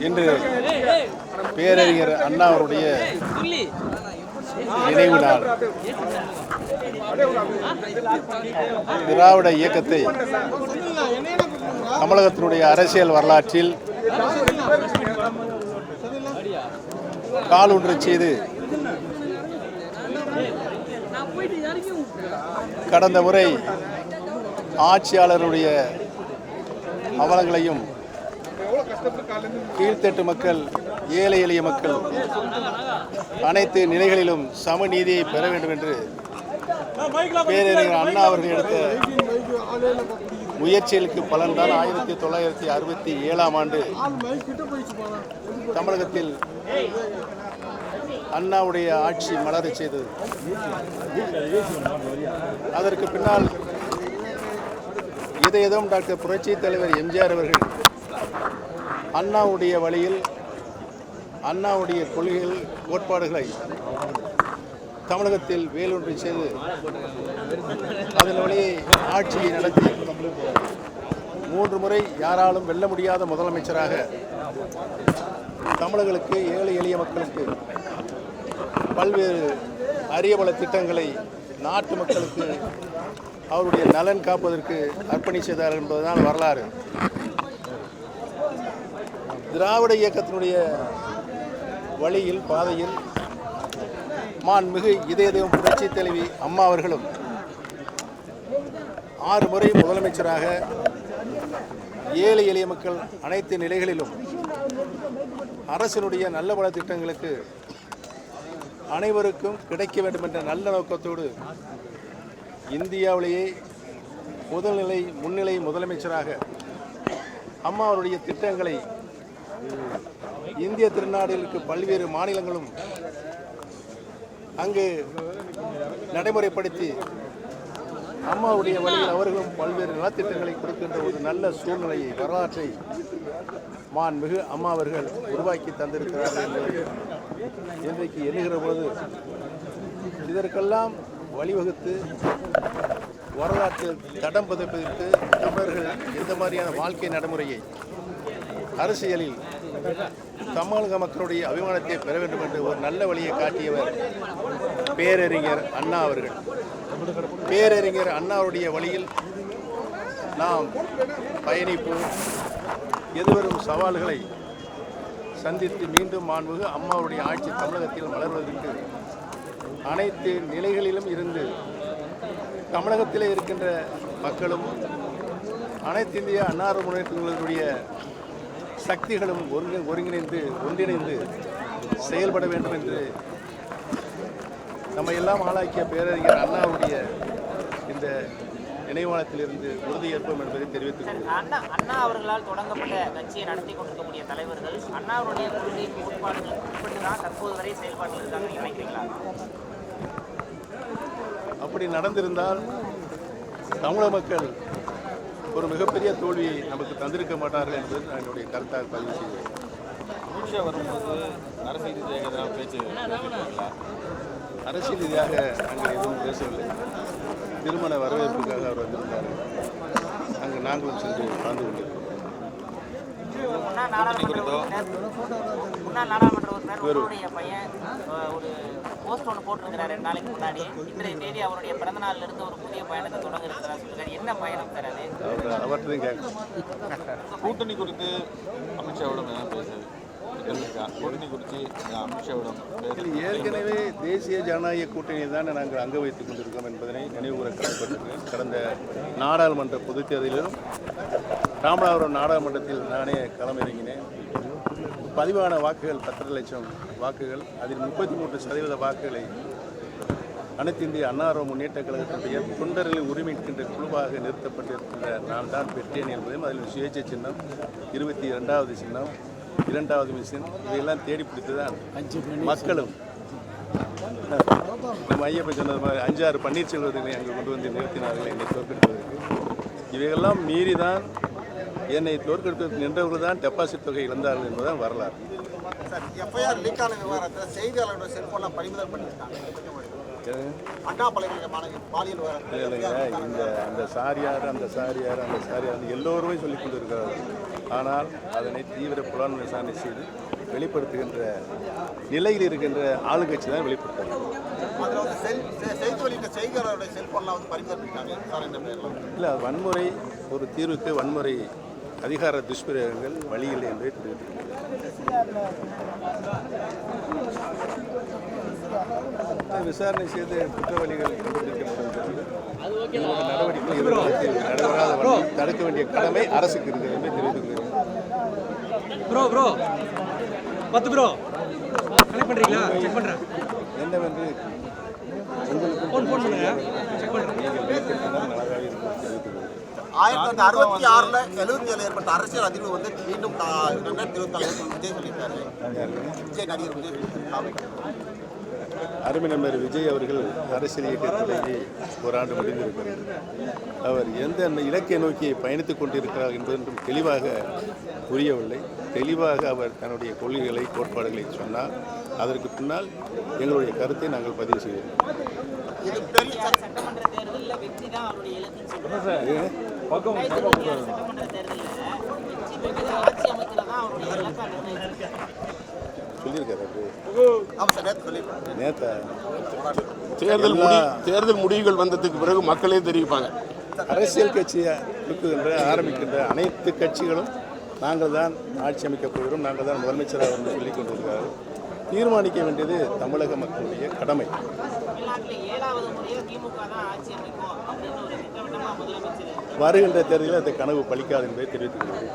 இன்று பேரறிஞர் அண்ணா அவருடைய நினைவு நாள். திராவிட இயக்கத்தை தமிழகத்தினுடைய அரசியல் வரலாற்றில் காலூன்றச் செய்து கடந்த முறை ஆட்சியாளருடைய அவலங்களையும் கீழ்த்தட்டு மக்கள் ஏழை எளிய மக்கள் அனைத்து நிலைகளிலும் சமநீதியை பெற வேண்டும் என்று பேரறிஞர் அண்ணா அவர்கள் எடுத்த முயற்சிகளுக்கு பலன்தான் ஆயிரத்தி தொள்ளாயிரத்தி அறுபத்தி ஏழாம் ஆண்டு தமிழகத்தில் அண்ணாவுடைய ஆட்சி மலரை செய்தது. அதற்கு பின்னால் இதயதம் டாக்டர் புரட்சி தலைவர் எம்ஜிஆர் அவர்கள் அண்ணாவுடைய வழியில் அண்ணாவுடைய கொள்கைகள் கோட்பாடுகளை தமிழகத்தில் வேலூன்றி செய்து அதன் வழியை ஆட்சியை நடத்தி மூன்று முறை யாராலும் வெல்ல முடியாத முதலமைச்சராக தமிழர்களுக்கு ஏழை எளிய மக்களுக்கு பல்வேறு அரிய பல திட்டங்களை நாட்டு மக்களுக்கு அவருடைய நலன் காப்பதற்கு அர்ப்பணி செய்தார் என்பதுதான் வரலாறு. திராவிட இயக்கத்தினுடைய வழியில் பாதையில் மான்மிகு இதய தெய்வம் புரட்சி தலைவி அம்மா அவர்களும் ஆறு முறை முதலமைச்சராக ஏழை எளிய மக்கள் அனைத்து நிலைகளிலும் அரசினுடைய நல்ல பல திட்டங்களுக்கு அனைவருக்கும் கிடைக்க வேண்டும் என்ற நல்ல நோக்கத்தோடு இந்தியாவிலேயே முதல்நிலை முன்னிலை முதலமைச்சராக அம்மா அவருடைய திட்டங்களை இந்திய திருநாடுகளுக்கு பல்வேறு மாநிலங்களும் அங்கு நடைமுறைப்படுத்தி அம்மாவுடைய வழியில் அவர்களும் பல்வேறு நலத்திட்டங்களை கொடுக்கின்ற ஒரு நல்ல சூழ்நிலையை வரலாற்றை மாண்புமிகு அம்மா அவர்கள் உருவாக்கி தந்திருக்கிறார்கள் என்பதை இன்றைக்கு எண்ணுகிற பொழுது இதற்கெல்லாம் வழிவகுத்து வரலாற்றில் தடம் பதிப்பதற்கு தமிழர்கள் எந்த மாதிரியான வாழ்க்கை நடைமுறையை அரசியலில் தமிழக மக்களுடைய அபிமானத்தை பெற வேண்டும் என்று ஒரு நல்ல வழியை காட்டியவர் பேரறிஞர் அண்ணா அவர்கள். பேரறிஞர் அண்ணாவுடைய வழியில் நாம் பயணிப்போம். எதிர்வரும் சவால்களை சந்தித்து மீண்டும் மாண்புகு அம்மாவுடைய ஆட்சி தமிழகத்தில் வளர்வதற்கு அனைத்து நிலைகளிலும் இருந்து தமிழகத்திலே இருக்கின்ற மக்களும் அனைத்து இந்திய அன்னார முன்னேற்றங்களுடைய சக்திகளும் ஒருங்கி ஒருங்கிணைந்து ஒன்றிணைந்து செயல்பட வேண்டும் என்று நம்ம எல்லாம் ஆளாக்கிய பேரறிஞர் அண்ணாவுடைய இந்த நினைவாளத்திலிருந்து உறுதியேற்போம் என்பதை தெரிவித்துக் கொள்கிறேன். அண்ணா அண்ணா அவர்களால் தொடங்கப்பட்ட கட்சியை நடத்தி கொண்டிருக்கக்கூடிய தலைவர்கள் அண்ணாவுடைய கொள்கை கோட்பாடுகளுக்கு உட்பட்டு தான் தற்போது வரை செயல்பாட்டில் இருக்காங்க நினைக்கிறீங்களா? அப்படி நடந்திருந்தால் தமிழக மக்கள் ஒரு மிகப்பெரிய தோல்வியை நமக்கு தந்திருக்க மாட்டார்கள் என்பது நான் என்னுடைய கருத்தாக பதிவு செய்கிறேன். அமித்ஷா வரும்போது அரசியல் ரீதியாக எதனா பேச்சு? அரசியல் ரீதியாக அங்கே எதுவும் பேசவில்லை. திருமண வரவேற்புக்காக அவர் வந்திருந்தார். அங்கு நாங்களும் சென்று கலந்து கொண்டிருக்கிறோம். நாடாளுமன்ற பையன் ஒரு போஸ்ட் ஒன்று போட்டிருக்கிறார். ரெண்டு நாளைக்கு முன்னாடி இன்றைய தேதி அவருடைய பிறந்த நாள்ல இருந்து ஒரு புதிய பயணத்தை என்ன பயணம் சார் அது அவர்கிட்டையும் கேட்கணும் கூட்டணி குறித்து அமித்ஷாவிடம் என்ன பேசுது கூட்டணி குறித்து அமித்ஷாவிடம் ஏற்கனவே தேசிய ஜனநாயக கூட்டணியை தான் நாங்கள் அங்க வைத்துக் கொண்டிருக்கோம் என்பதனை நினைவுகூர கடமைப்பட்டிருக்கிறேன் கடந்த நாடாளுமன்ற பொதுத் தேர்தலிலும் ராமநாதபுரம் நாடாளுமன்றத்தில் நானே களமிறங்கினேன். பதிவான வாக்குகள் பத்தரை லட்சம் வாக்குகள். அதில் முப்பத்தி மூன்று சதவீத வாக்குகளை அனைத்து இந்திய அன்னார முன்னேற்ற கழகத்தினுடைய தொண்டர்களின் உரிமைக்கின்ற குழுவாக நிறுத்தப்பட்டிருக்கின்ற நான் தான் பெற்றேன் என்பதையும் அதில் சுயேட்சை சின்னம் இருபத்தி இரண்டாவது சின்னம் இரண்டாவது மிஷின் இதையெல்லாம் தேடி பிடித்து தான் மக்களும் நம்ம ஐயப்பன் சொன்னது மாதிரி அஞ்சாறு பன்னீர்செல்வத்தை அங்கே கொண்டு வந்து நிறுத்தினார்கள் என்னை தோற்கடிப்பதற்கு இவையெல்லாம் மீறி தான் என்னை தோற்கடிப்பதற்கு நின்றவர்கள் தான் டெபாசிட் தொகை இழந்தார்கள் என்பதுதான் வரலாறு. சார் எஃப்ஐஆர் லீக் ஆன விவகாரத்தில் செய்தியாளரோட செல்போன்லாம் பறிமுதல் பண்ணியிருக்காங்க. அண்ணா பல்கலைக்கழகமான பாலியல் விவகாரத்தில் இல்லைங்க இந்த அந்த சாரியார் அந்த சாரியார் அந்த சாரியார் எல்லோருமே சொல்லிக் கொண்டு இருக்கிறார்கள் ஆனால் அதனை தீவிர புலன் விசாரணை செய்து வெளிப்படுத்துகின்ற நிலையில் இருக்கின்ற ஆளுங்கட்சி தான் பேரில் இல்லை வன்முறை ஒரு தீர்வுக்கு வன்முறை அதிகார துஷ்பிரயோகங்கள் வழி இல்லை என்பதை தெரிவித்துள்ளது விசாரணை செய்து குற்றவாளிகள் நடவடிக்கை தடுக்க வேண்டிய கடமை அரசுக்கு இருக்கிறது என்பதை தெரிவித்துக் கொள்கிறேன் ப்ரோ ப்ரோ பத்து ப்ரோ கனெக்ட் பண்ணுறீங்களா செக் பண்ணுறேன் என்னவென்று ஃபோன் ஃபோன் பண்ணுங்க செக் பண்ணுறேன் என்று ஆயிரத்தி தொள்ளாயிரத்தி அறுபத்தி ஆறில் எழுபத்தி ஏழு ஏற்பட்ட அரசியல் அதிர்வு வந்து மீண்டும் ரெண்டாயிரத்தி இருபத்தி நாலு விஜய் சொல்லியிருக்காரு. விஜய் நடிகர் விஜய் சொல்லியிருக்காரு. அருமை நண்பர் விஜய் அவர்கள் அரசியல் இயக்கத்திலேயே ஆண்டு முடிந்திருக்கிறது. அவர் எந்த இலக்கை நோக்கி பயணித்துக் கொண்டிருக்கிறார் என்பதென்றும் தெளிவாக புரியவில்லை. தெளிவாக அவர் தன்னுடைய கொள்கைகளை கோட்பாடுகளை சொன்னார். அதற்கு பின்னால் எங்களுடைய கருத்தை நாங்கள் பதிவு செய்வோம். சட்டமன்ற சொல்லியிருக்காரு நேற்று தேர்தல் முடி தேர்தல் முடிவுகள் வந்ததுக்கு பிறகு மக்களே தெரிவிப்பாங்க. அரசியல் கட்சியை இருக்குகின்ற ஆரம்பிக்கின்ற அனைத்து கட்சிகளும் நாங்கள் தான் ஆட்சி அமைக்கப் போகிறோம் நாங்கள் தான் முதலமைச்சராக வந்து சொல்லிக் கொண்டிருக்கிறார்கள். தீர்மானிக்க வேண்டியது தமிழக மக்களுடைய கடமை. வருகின்ற தேர்தலில் அந்த கனவு பலிக்காது என்பதை தெரிவித்துக் கொள்கிறேன்.